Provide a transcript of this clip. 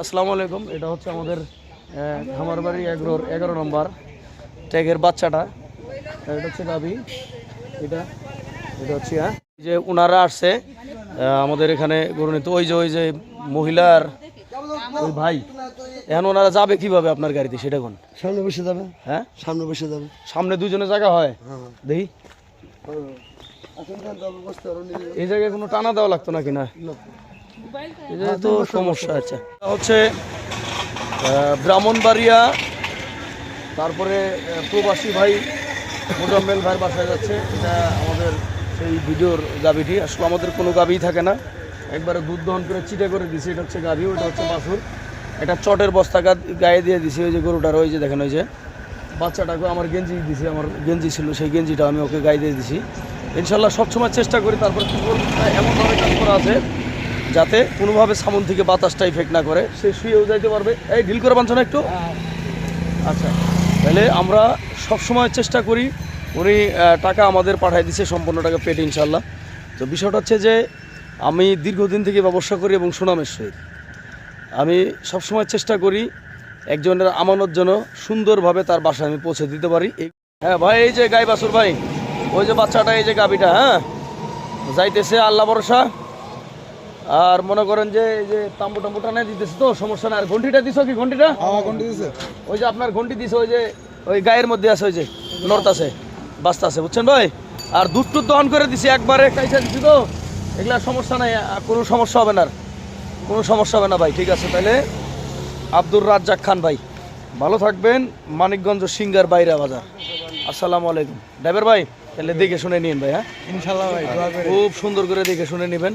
আসসালামু আলাইকুম এটা হচ্ছে আমাদের খামারবাড়ি এগারোর এগারো নম্বর ট্যাগের বাচ্চাটা। এটা হচ্ছে গাবি এটা এটা হচ্ছে হ্যাঁ। যে ওনারা আসছে আমাদের এখানে গরু নিতে ওই যে ওই যে মহিলার ওই ভাই এখন ওনারা যাবে কীভাবে আপনার গাড়িতে সেটা কোন? সামনে বসে যাবে। হ্যাঁ? সামনে বসে যাবে। সামনে দুজনে জায়গা হয়? হ্যাঁ। দেখি। নিজে এই জায়গায় কোনো টানা দেওয়া লাগতো নাকি না। এই তো সমস্যা আছে হচ্ছে ব্রাহ্মণবাড়িয়া তারপরে প্রবাসী ভাই মোজাম্মেল ভাইয়ের বাসায় যাচ্ছে। এটা আমাদের সেই ভিডিওর গাবিটি আসলে আমাদের কোনো গাবি থাকে না। একবারে দুধ দহন করে চিটে করে দিছি। এটা হচ্ছে গাভি ওটা হচ্ছে বাছুর। এটা চটের বস্তা গায়ে দিয়ে দিছি। ওই যে গরুটার ওই যে দেখেন ওই যে বাচ্চাটাকে আমার গেঞ্জি দিছি। আমার গেঞ্জি ছিল সেই গেঞ্জিটা আমি ওকে গায়ে দিয়ে দিছি। ইনশাল্লাহ সবসময় চেষ্টা করি তারপর এমনভাবে কাজ করা আছে। যাতে কোনোভাবে সামন থেকে বাতাসটা ইফেক্ট না করে। সে শুয়েও যাইতে পারবে। এই, ঢিল করে বাঁধছো না একটু? আচ্ছা তাহলে আমরা সবসময় চেষ্টা করি, উনি টাকা আমাদের পাঠিয়ে দিছে, সম্পূর্ণ টাকা পেট ইনশাল্লাহ তো বিষয়টা হচ্ছে যে, আমি দীর্ঘদিন থেকে ব্যবসা করি এবং সুনামের সহিত। আমি সবসময় চেষ্টা করি একজনের আমানত যেন সুন্দরভাবে তার বাসায় আমি পৌঁছে দিতে পারি। হ্যাঁ ভাই, এই যে গাই বাসুর ভাই, ওই যে বাচ্চাটা, এই যে গাবিটা হ্যাঁ? যাইতেছে, আল্লাহ ভরসা। আর মনে করেন যে এই যে তাম্বু টাম্বু টানে দিতেছে তো সমস্যা না আর ঘন্টিটা দিছো কি ঘন্টিটা দিছে। ওই যে আপনার ঘন্টি দিছে ওই যে ওই গায়ের মধ্যে আছে ওই যে নর্থ আছে বাস্তা আছে বুঝছেন ভাই? আর দুধ টুধ দহন করে দিছি একবারে কাইসা দিছি তো। এগুলা সমস্যা নাই কোনো সমস্যা হবে না আর। কোনো সমস্যা হবে না ভাই ঠিক আছে। তাহলে আব্দুর রাজ্জাক খান ভাই ভালো থাকবেন। মানিকগঞ্জ সিঙ্গার বাইরা বাজার। আসসালামু আলাইকুম। ড্রাইভার ভাই তাহলে দেখে শুনে নিন ভাই হ্যাঁ? ইনশাল্লাহ ভাই খুব সুন্দর করে দেখে শুনে নেবেন।